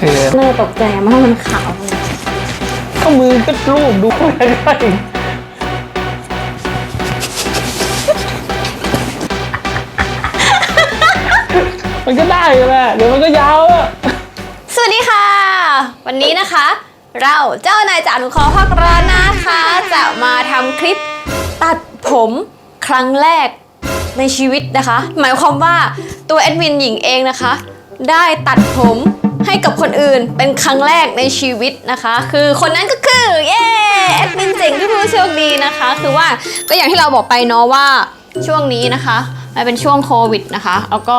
เออน่าจะตกใจอะเพราะมันขาวก็มือก็รูปดูไม่ได้มันก็ได้อยู่แหละเดี๋ยวมันก็ยาวอะสวัสดีค่ะ วันนี้นะคะ เราเจ้านายจากหนูขอพักร้อนนะคะ จะมาทำคลิปตัดผมครั้งแรกในชีวิตนะคะ หมายความว่าตัวแอดมินหญิงเองนะคะ ได้ตัดผม ให้กับคนอื่น เป็นครั้งแรกในชีวิตนะคะ คือคนนั้นก็คือเย้แอดมินเจ๋งที่ผู้โชคดีนะคะ คือว่าก็อย่างที่เราบอกไปเนาะว่าช่วงนี้นะคะมันเป็นช่วงโควิดนะคะ แล้วก็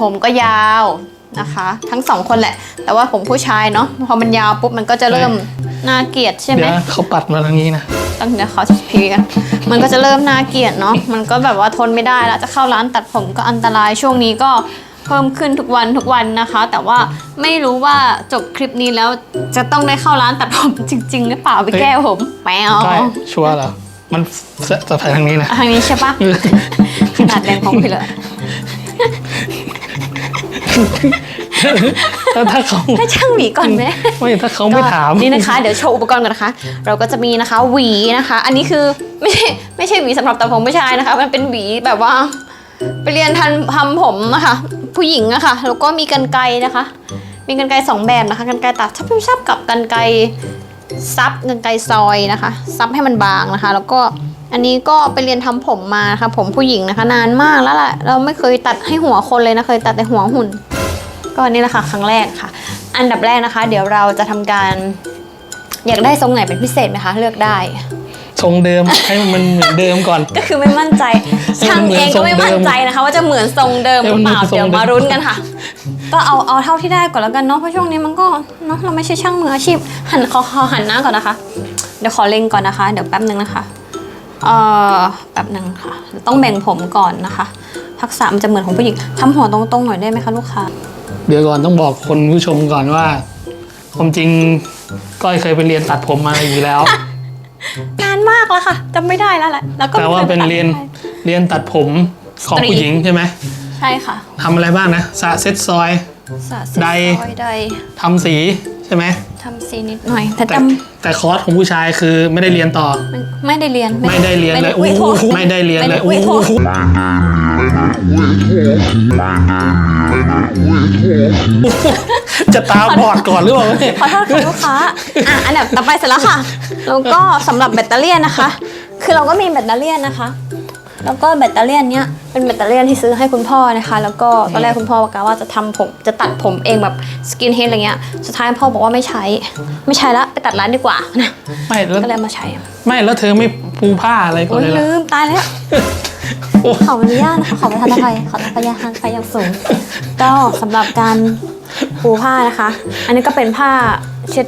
ผมก็ยาวนะคะ ทั้งสองคนแหละ แต่ว่าผมผู้ชายเนาะพอมันยาวปุ๊บมันก็จะเริ่มน่าเกลียดใช่ไหมเดี๋ยวเขาปัดมาทางนี้นะต้องเดี๋ยวเขาพีกัน มันก็จะเริ่มน่าเกลียดเนาะมันก็แบบว่าทนไม่ได้แล้วจะเข้าร้านตัดผมก็อันตรายช่วงนี้ก็ เพิ่มขึ้นทุกวันทุกวันนะคะ แต่ว่าไม่รู้ว่าจบคลิปนี้แล้วจะต้องได้เข้าร้านตัดผมจริง ๆ หรือเปล่าไปแก้ผมแมวใช่ชัวร์เหรอมันจะจะไปทางนี้นะทางนี้ใช่ปะขนาดแรงของพี่เลยแล้วถ้าเขาให้ช่างหวีก่อนไหมไม่ถ้าเขาไม่ถามก็นี่นะคะ เดี๋ยวโชว์อุปกรณ์ก่อนนะคะ เราก็จะมีนะคะหวีนะคะ อันนี้คือไม่ใช่ไม่ใช่หวีสำหรับตัดผมผู้ชายนะคะ มันเป็นหวีแบบว่า ไปเรียนทันทำผมนะคะ ผู้หญิงอะคะ่ะแล้วก็มีกันไกรนะคะ มีกันไกรสองแบบนะคะกันไกรตัดชับชับกับกันไกรซับกันไกรซอยนะคะ ซับให้มันบางนะคะ แล้วก็อันนี้ก็ไปเรียนทำผมมานะคะผมผู้หญิงนะคะ นานมากแล้วแหละเราไม่เคยตัดให้หัวคนเลยนะเคยตัดแต่หัวหุ่น ก็นี่แหละค่ะครั้งแรกค่ะ อันดับแรกนะคะ เดี๋ยวเราจะทำการ อยากได้ทรงไหนเป็นพิเศษไหมคะ เลือกได้ ทรงเดิมให้มันเหมือนเดิมก่อน ก็คือไม่มั่นใจให้ช่างมันเหมือนเองก็ไม่ทรงเดิมมั่นใจนะคะ ว่าจะเหมือนทรงเดิมหรือเปล่าให้มันเหมือนทรงเดี๋ยวมาเดิมรุ้นกันค่ะ ก็เอาเอาเท่าที่ได้ก่อนแล้วกันเนาะเพราะช่วงนี้มันก็เนาะเราไม่ใช่ช่างมืออาชีพ หันขอขอหันหน้าก่อนนะคะ เดี๋ยวขอเล็งก่อนนะคะ เดี๋ยวแป๊บหนึ่งนะคะเอ่อแป๊บหนึ่งค่ะ ต้องแบ่งผมก่อนนะคะทักษะมันจะเหมือนของผู้หญิงทำหัวตรงๆหน่อยได้ไหมคะลูกค้าเดี๋ยวก่อนต้องบอกคนผู้ชมก่อนว่าความจริงก้อยเคยไปเรียนตัดผมมาอยู่แล้ว นานมากแล้วค่ะจำไม่ได้แล้วแหละแล้วก็แต่ว่าเป็นเรียนเรียนตัดผมของสตรีผู้หญิงใช่ไหมใช่ค่ะทำอะไรบ้างนะสระเซ็ตซอยสะสมใดซอยใดทำสีใช่ไหมทำสีนิดหน่อย แต่แต่จแต่คอร์สของผู้ชายคือไม่ได้เรียนต่อำไม่ไม่ได้เรียนไม่ได้เรียนเลยไม่โอ้ได้โหอุ๊ยโทษไม่ได้เรียนเลยไม่โอ้ ได้อุ๊ยโหโทษจะตาบอดก่อนหรือเปล่าเนี่ยขอโทษค่ะลูกค้าอะอันดับต่อไปเสร็จแล้วค่ะ แล้วก็สำหรับแบตเตอรี่ยนนะคะ คือเราก็มีแบตเตอรี่ยนนะคะ แล้วก็แบตเตอรี่ยนเนี้ยเป็นแบตเตอรี่ยนที่ซื้อให้คุณพ่อนะคะ แล้วก็ตอนแรกคุณพ่อบอกว่าจะทำผมจะตัดผมเองแบบสกินเฮดอะไรเงี้ย สุดท้ายพ่อบอกว่าไม่ใช้ ไม่ใช้ละไปตัดร้านดีกว่านะไม่แล้วก็เลยเอามาใช้ ไม่แล้วเธอไม่ปูผ้าอะไรก่อนโอ้ยเลยเหรอลืมตายแล้วโอ้ ขออนุญาตนะคะขอประทานอภัยขอประทานอภัยอย่างสูง ก็สำหรับการปูผ้านะคะ อันนี้ก็เป็นผ้าเช็ด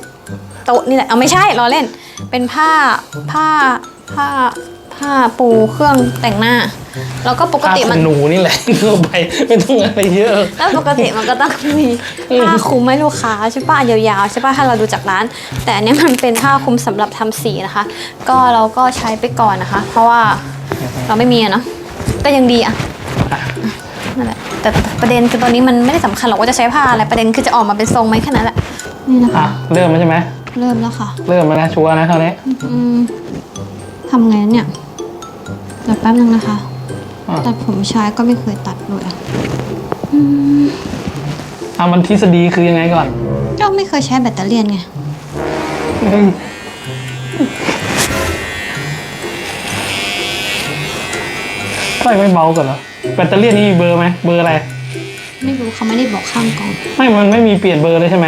โต๊ะนี่แหละเอาไม่ใช่ล้อเล่น เป็นผ้าผ้าผ้า ผ้าปูเครื่องแต่งหน้า แล้วก็ปกผ้าติขมันนหนูนี่แหละทั่วไปไม่ต้องอะไรเยอะ แล้วปกติมันก็ต้องมีผ้าคลุมให้ลูกค้าใช่ป่ะยาวๆใช่ป่ะถ้าเราดูจากร้าน แต่อันเนี้ยมันเป็นผ้าคลุมสำหรับทำสีนะคะ ก็เราก็ใช้ไปก่อนนะคะ เพราะว่าเราไม่มีอะเนาะก็ยังดีอะนั่นแหละแต่ประเด็นคือตอนนี้มันไม่ได้สำคัญหรอกว่าจะใช้ผ้าอะไรประเด็นคือจะออกมาเป็นทรงไหมแค่นั้นแหละนี่นะคะอะเริ่มแล้วใช่ไหมเริ่มแล้วค่ะ เริ่มแล้วนะชัวร์นะคราวนี้อืมทำไงเนี่ย เดี๋ยวแป๊บนึงนะคะ อะตัดผมชายก็ไม่เคยตัดเลยอะอะมันทฤษฎีคือยังไงก่อนก็ไม่เคยใช้แบตเตอรี่ยนไง เฮ้ยก้อยไม่เบาก่อนเหรอแบตเตอรี่นี่มีเบอร์ไหมเบอร์อะไร ไม่รู้เขาไม่ได้บอกข้างกล่อง ไม่มันไม่มีเปลี่ยนเบอร์เลยใช่ไหม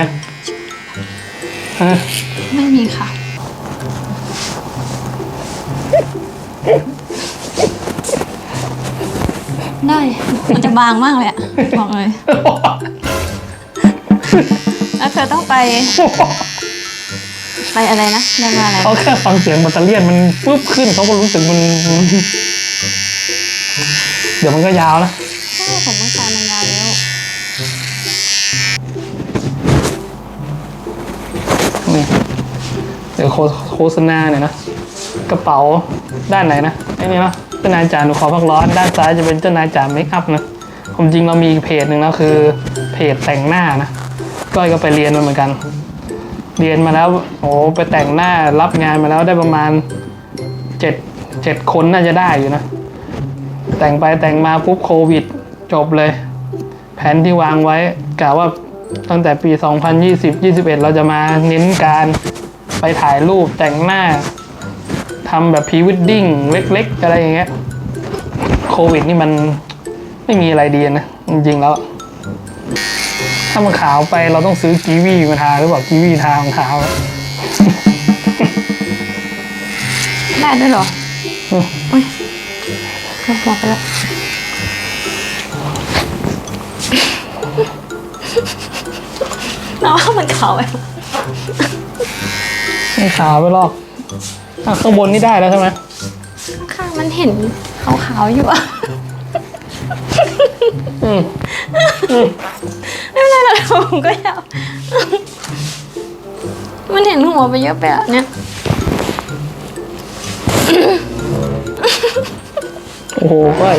ฮะไม่มีค่ะ ได้ มันจะบางมากเลยอะบอกเลย แล้วเธอต้องไป ไปอะไรนะเรียกว่าอะไร เขาแค่ฟังเสียงแบตเตอรี่มันปุ๊บขึ้นเขาก็รู้สึกมัน เดี๋ยวมันก็ยาวนะใช่ผมต้องการมันยาวแล้ว นี่เดี๋ยวโฆโฆษณาเนี่ยนะ กระเป๋าด้านไหนนะไอ้นี่นะเจ้านายจ่าหนูขอพักร้อน ด้านซ้ายจะเป็นเจ้านายจ่าเมคอัพนะความจริงเรามีอีกเพจหนึ่งแล้วคือ เพจแต่งหน้านะก้อยก็ไปเรียนมาเหมือนกัน เรียนมาแล้วโอ้ไปแต่งหน้ารับงานมาแล้วได้ประมาณเจ็ดเจ็ดคนน่าจะได้อยู่นะ แต่งไปแต่งมาปุ๊บโควิด จบเลย แผนที่วางไว้กะว่าตั้งแต่ปี 2020 21 เราจะมาเน้นการไปถ่ายรูปแต่งหน้า ทำแบบพรีวดดิ้งเล็กๆ อะไรอย่างเงี้ยโควิดนี่มันไม่มีอะไรดีนะ จริงๆแล้ว ถ้ามันขาวไปเราต้องซื้อกีวีมาทาหรือเปล่ากีวีทารองเท้าได้ด้วยเหรออืมอุ้ยลงหัวไปแล้วเราว่ามันขาวไปไม่ขาวไปหรอก อะข้างบนนี่ได้แล้วใช่ไหมข้างๆมันเห็นขาวๆอยู่อะอืมไม่เป็นไรหรอกผมก็อยากมันเห็นหัวไปเยอะไปอะเนี่ยโอ้โหก้อย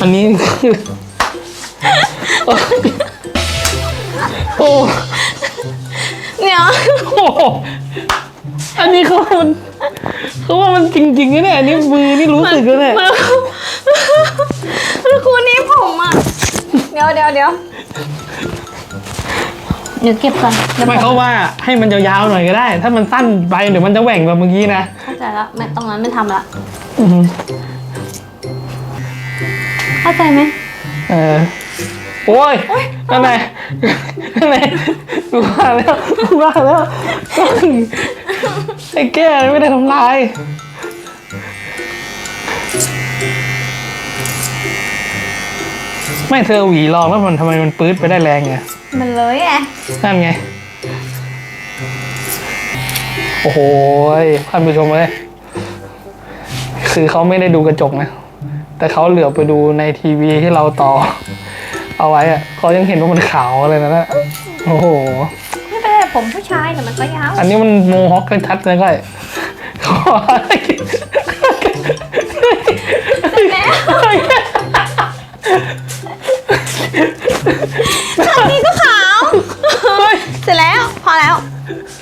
อันนี้คือโอ้ เนี่ยโหอันนี้เขาว่ามันเขาว่ามันจริงๆนะเนี่ยอันนี้มือนี่รู้สึกแล้วเนี่ยมันมันคูนี้ผมอะ เดี๋ยวเดี๋ยวเดี๋ยวเดี๋ยวเก็บก่อนเดี๋ยวไม่ผมเขาว่าให้มันยาวๆหน่อยก็ได้ ถ้ามันสั้นไปเดี๋ยวมันจะแหว่งแบบเมื่อกี้นะเข้าใจแล้วไม่ตรงนั้นไม่ทำละอือหือเข้าใจไหมเออโอ้ยนั่นไง นั่นไงกูว่าแล้วกูว่าแล้วไอ้แก้ไม่ได้ทำลายไม่เธอหวีลองแล้วมันทำไมมันปื๊ดไปได้แรงไงมันเลยไงนั่นไง โอ้โหท่านผู้ชมเลยคือเขาไม่ได้ดูกระจกนะ แต่เขาเหลือไปดูในทีวีที่เราต่อ เอาไว้อะเขายังเห็นว่ามันขาวเลยนะนะโอ้โห ไม่เป็นไรผมผู้ชายแต่มันก็ยาวอันนี้มันโมฮอคกันชัดเลยก้อยเขาบอกว่าอันนี้ก็ขาว เสร็จแล้วพอแล้ว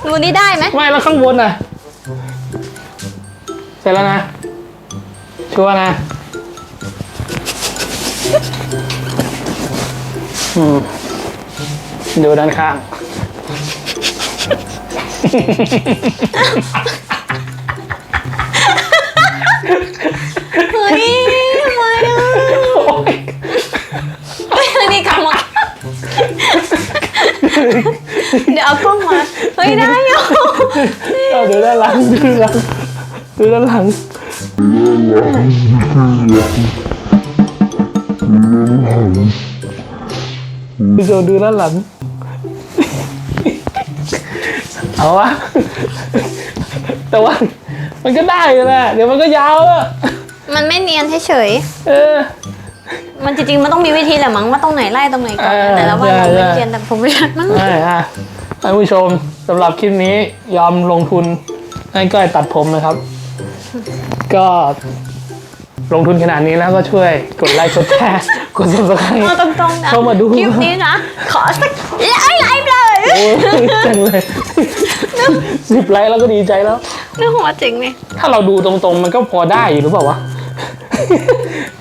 รูนี้ได้ไหมไม่แล้วข้างบนน่ะ เสร็จแล้วนะ ชัวร์นะ ดูด้านข้าง เฮ้ยทำไมอะโอ้ยนนี้กลับมาเดี๋ยวเอากล้องมาเฮ้ยได้อยู่เอาดูด้านหลังดูด้านหลังดูด้านหลังดู โจดูด้านหลัง เอาวะ แต่ว่า มันก็ได้อยู่แหละเดี๋ยวมันก็ยาวแล้วมันไม่เนียนเฉยเออ ๆมันจริงๆ มันต้องมีวิธีแหละมั้งว่าตรงไหนไล่ตรงไหนก่อนเออแต่ละว่าเราใช่ไม่ใช่เรียนแต่ผมไม่ชัดมั้งใช่อะท่านผู้ชมสำหรับคลิปนี้ยอมลงทุนให้ก้อยตัดผมนะครับ ก็ ลงทุนขนาดนี้แล้วก็ช่วยกดไลค์กดแชร์กด subscribe เอาตรงๆนะเข้ามาดูคลิปนี้นะ ขอสักไลค์ไลค์เลยโอ้ยจังเลยสิบไลค์แล้วก็ดีใจแล้วเรื่องหัวจริงเลยถ้าเราดูตรงๆ มันก็พอได้อยู่หรือเปล่าวะ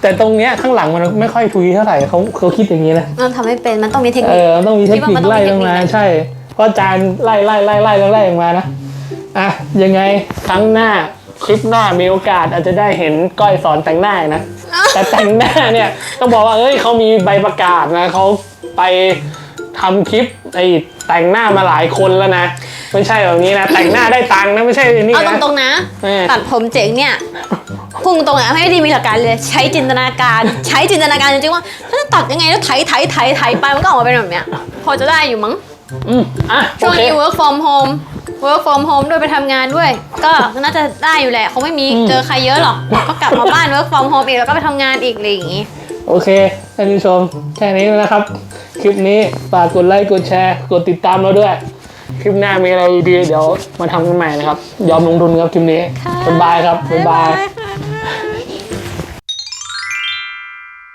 แต่ตรงเนี้ยข้างหลังมันไม่ค่อยทุยเท่าไหร่เขาเขาคิดอย่างนี้นะมันทำไม่เป็นมันต้องมีเทคเอนิคอต้องมีเทคนิคิดว่ามัคนต้องมีไล่ลงมาเทคนิคใช่เพราะอาจารย์ไล่ไล่ไล่ไล่ไล่ไล่ลงมานะอะยังไงครั้งหน้า คลิปหน้ามีโอกาสอาจจะได้เห็นก้อยสอนแต่งหน้าอีกนะ แต่แต่งหน้าเนี่ยต้องบอกว่าเอ้ยเขามีใบประกาศนะเขาไปทำคลิปไอ้แต่งหน้ามาหลายคนแล้วนะไม่ใช่แบบนี้นะแต่งหน้าได้ตังค์นะไม่ใช่นี่เอานะตรงๆนะ เออ ตัดผมเจ๋งเนี่ยพุ่งตรงๆนะไม่ได้มีหลักการเลยใช้จินตนาการ ใช้จินตนาการจริงๆว่าถ้าจะตัดยังไงแล้วไถไถไถไถไปมันก็ออกมาเป็นแบบเนี้ย พอจะได้อยู่มั้งอืมอะโอช่วงเคนี้ work from home work from home ด้วยไปทำงานด้วย ก็น่าจะได้อยู่แหละเขาไม่มีอืมเจอใครเยอะหรอกก็กลับมาบ้าน work from home อีกแล้วก็ไปทำงานอีกอะไรอย่างงี้ โอเคท่านผู้ชมแค่นี้นะครับ คลิปนี้ฝากกดไลค์กดแชร์กดติดตามเราด้วย คลิปหน้ามีอะไรดีๆเดี๋ยวมาทำกันใหม่นะครับ ยอมลงทุนครับคลิปนี้ค่ะ บ๊ายบายครับบ๊ายบาย ค่ะ